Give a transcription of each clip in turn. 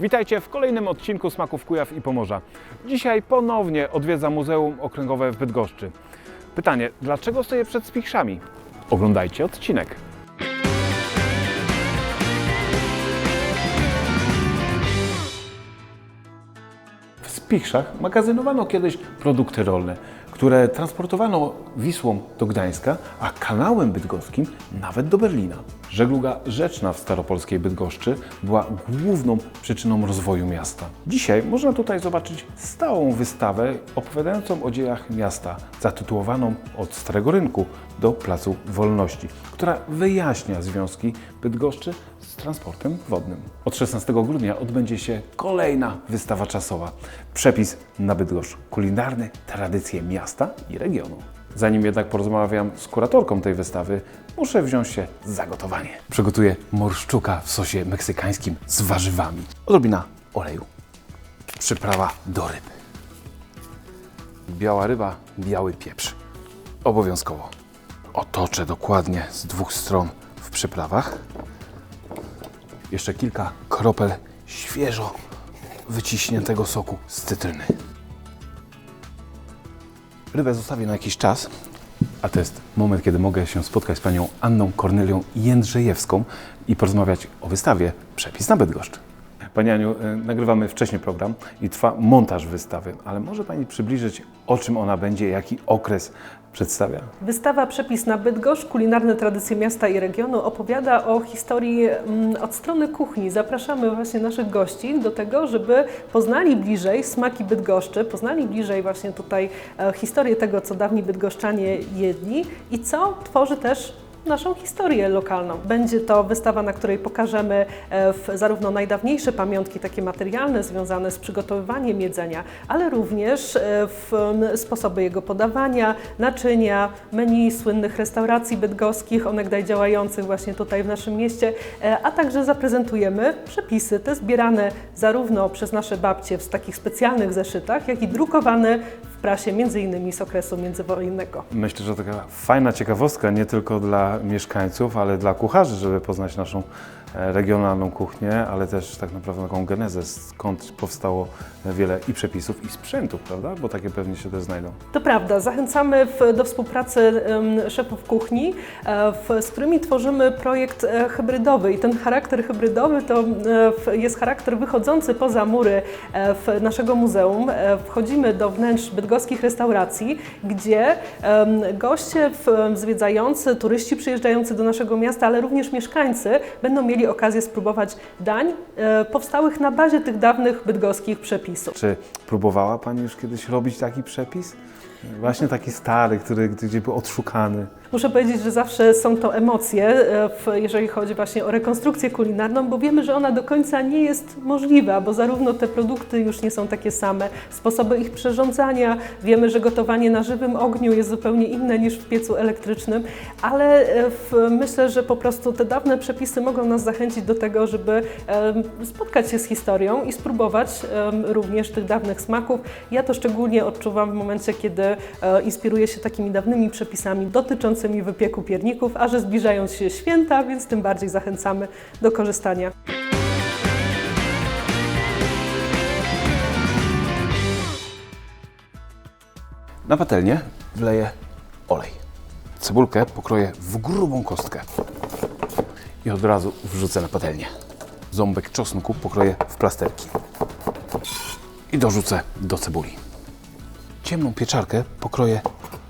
Witajcie w kolejnym odcinku Smaków Kujaw i Pomorza. Dzisiaj ponownie odwiedzam Muzeum Okręgowe w Bydgoszczy. Pytanie, dlaczego stoję przed spichrzami? Oglądajcie odcinek. W Spichrzach magazynowano kiedyś produkty rolne, które transportowano Wisłą do Gdańska, a kanałem bydgoskim nawet do Berlina. Żegluga rzeczna w staropolskiej Bydgoszczy była główną przyczyną rozwoju miasta. Dzisiaj można tutaj zobaczyć stałą wystawę opowiadającą o dziejach miasta, zatytułowaną Od Starego Rynku do Placu Wolności, która wyjaśnia związki Bydgoszczy z transportem wodnym. Od 16 grudnia odbędzie się kolejna wystawa czasowa. Przepis na Bydgoszcz. Kulinarne tradycje miasta i regionu. Zanim jednak porozmawiam z kuratorką tej wystawy, muszę wziąć się za gotowanie. Przygotuję morszczuka w sosie meksykańskim z warzywami. Odrobina oleju. Przyprawa do ryb. Biała ryba, biały pieprz. Obowiązkowo. Otoczę dokładnie z dwóch stron w przyprawach. Jeszcze kilka kropel świeżo wyciśniętego soku z cytryny. Rybę zostawię na jakiś czas, a to jest moment, kiedy mogę się spotkać z panią Anną Kornelią Jędrzejewską i porozmawiać o wystawie Przepis na Bydgoszcz. Pani Aniu, y, nagrywamy wcześniej program i trwa montaż wystawy, ale może Pani przybliżyć, o czym ona będzie, jaki okres przedstawia? Wystawa Przepis na Bydgoszcz, kulinarne tradycje miasta i regionu opowiada o historii mm, od strony kuchni. Zapraszamy właśnie naszych gości do tego, żeby poznali bliżej smaki Bydgoszczy, poznali bliżej właśnie tutaj e, historię tego, co dawni bydgoszczanie jedli i co tworzy też naszą historię lokalną. Będzie to wystawa, na której pokażemy e, zarówno najdawniejsze pamiątki, takie materialne, związane z przygotowywaniem jedzenia, ale również e, sposoby jego podawania, naczynia, menu słynnych restauracji bydgoskich, onegdaj działających właśnie tutaj w naszym mieście, e, a także zaprezentujemy przepisy, te zbierane zarówno przez nasze babcie w takich specjalnych zeszytach, jak i drukowane prasie, między innymi z okresu międzywojennego. Myślę, że taka fajna ciekawostka nie tylko dla mieszkańców, ale dla kucharzy, żeby poznać naszą regionalną kuchnię, ale też tak naprawdę taką genezę, skąd powstało wiele i przepisów, i sprzętów, prawda? Bo takie pewnie się też znajdą. To prawda, zachęcamy do współpracy szefów kuchni, e, z którymi tworzymy projekt e, hybrydowy i ten charakter hybrydowy to e, jest charakter wychodzący poza mury e, naszego muzeum. E, Wchodzimy do wnętrz bydgoskich restauracji, gdzie goście zwiedzający, turyści przyjeżdżający do naszego miasta, ale również mieszkańcy będą mieli okazję spróbować dań e, powstałych na bazie tych dawnych bydgoskich przepisów. Czy próbowała Pani już kiedyś robić taki przepis? Właśnie taki stary, który gdzie był odszukany. Muszę powiedzieć, że zawsze są to emocje, e, jeżeli chodzi właśnie o rekonstrukcję kulinarną, bo wiemy, że ona do końca nie jest możliwa, bo zarówno te produkty już nie są takie same, sposoby ich przyrządzania, wiemy, że gotowanie na żywym ogniu jest zupełnie inne niż w piecu elektrycznym, ale e, myślę, że po prostu te dawne przepisy mogą nas zachęcić do tego, żeby spotkać się z historią i spróbować również tych dawnych smaków. Ja to szczególnie odczuwam w momencie, kiedy e, inspiruję się takimi dawnymi przepisami dotyczącymi wypieku pierników, a że zbliżają się święta, więc tym bardziej zachęcamy do korzystania. Na patelnię wleję olej. Cebulkę pokroję w grubą kostkę i od razu wrzucę na patelnię. Ząbek czosnku pokroję w plasterki i dorzucę do cebuli. Ciemną pieczarkę pokroję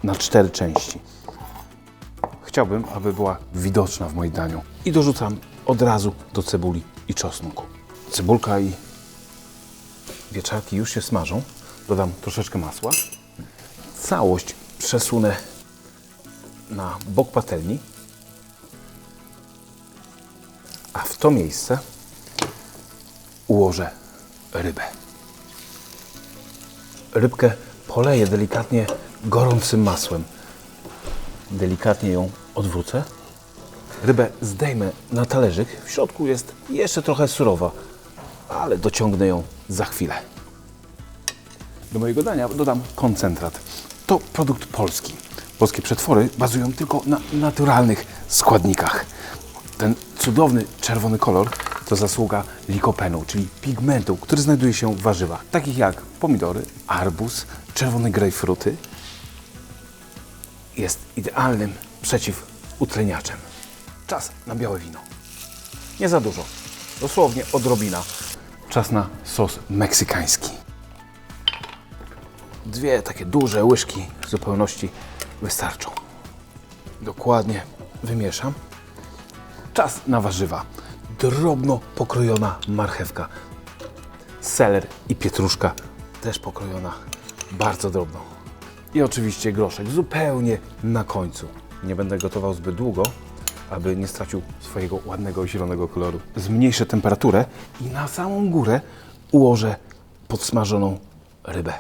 na cztery części. Chciałbym, aby była widoczna w moim daniu i dorzucam od razu do cebuli i czosnku. Cebulka i pieczarki już się smażą. Dodam troszeczkę masła całość przesunę na bok patelni, a w to miejsce ułożę rybę. Rybkę poleję delikatnie gorącym masłem. Delikatnie ją odwrócę. Rybę zdejmę na talerzyk. W środku jest jeszcze trochę surowa, ale dociągnę ją za chwilę. Do mojego dania dodam koncentrat. To produkt polski. Polskie przetwory bazują tylko na naturalnych składnikach. Ten cudowny czerwony kolor to zasługa likopenu, czyli pigmentu, który znajduje się w warzywach, takich jak pomidory, arbuz, czerwone grejpfruty. Jest idealnym przeciwutleniaczem. Czas na białe wino. Nie za dużo, dosłownie odrobina. Czas na sos meksykański. Dwie takie duże łyżki w zupełności wystarczą. Dokładnie wymieszam. Czas na warzywa. Drobno pokrojona marchewka. Seler i pietruszka też pokrojona bardzo drobno. I oczywiście groszek zupełnie na końcu. Nie będę gotował zbyt długo, aby nie stracił swojego ładnego zielonego koloru. Zmniejszę temperaturę i na samą górę ułożę podsmażoną rybę.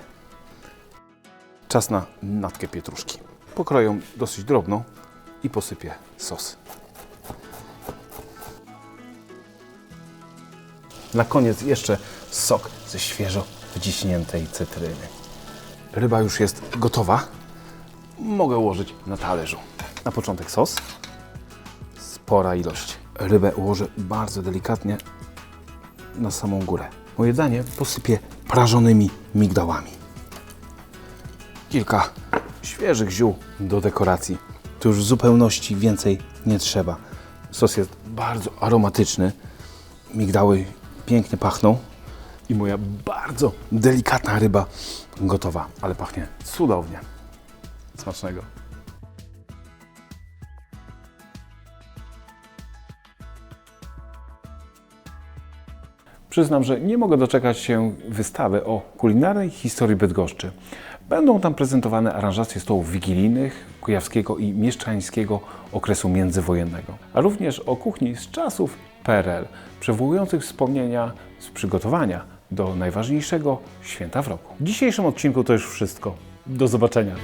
Czas na natkę pietruszki. Pokroję ją dosyć drobno i posypię sos. Na koniec jeszcze sok ze świeżo wyciśniętej cytryny. Ryba już jest gotowa. Mogę ułożyć na talerzu. Na początek sos. Spora ilość. Rybę ułożę bardzo delikatnie na samą górę. Moje danie posypię prażonymi migdałami. Kilka świeżych ziół do dekoracji. Tu już w zupełności więcej nie trzeba. Sos jest bardzo aromatyczny. Migdały pięknie pachną. I moja bardzo delikatna ryba gotowa, ale pachnie cudownie. Smacznego. Przyznam, że nie mogę doczekać się wystawy o kulinarnej historii Bydgoszczy. Będą tam prezentowane aranżacje stołów wigilijnych kujawskiego i mieszczańskiego okresu międzywojennego, a również o kuchni z czasów PRL, przywołujących wspomnienia z przygotowania do najważniejszego święta w roku. W dzisiejszym odcinku to już wszystko. Do zobaczenia.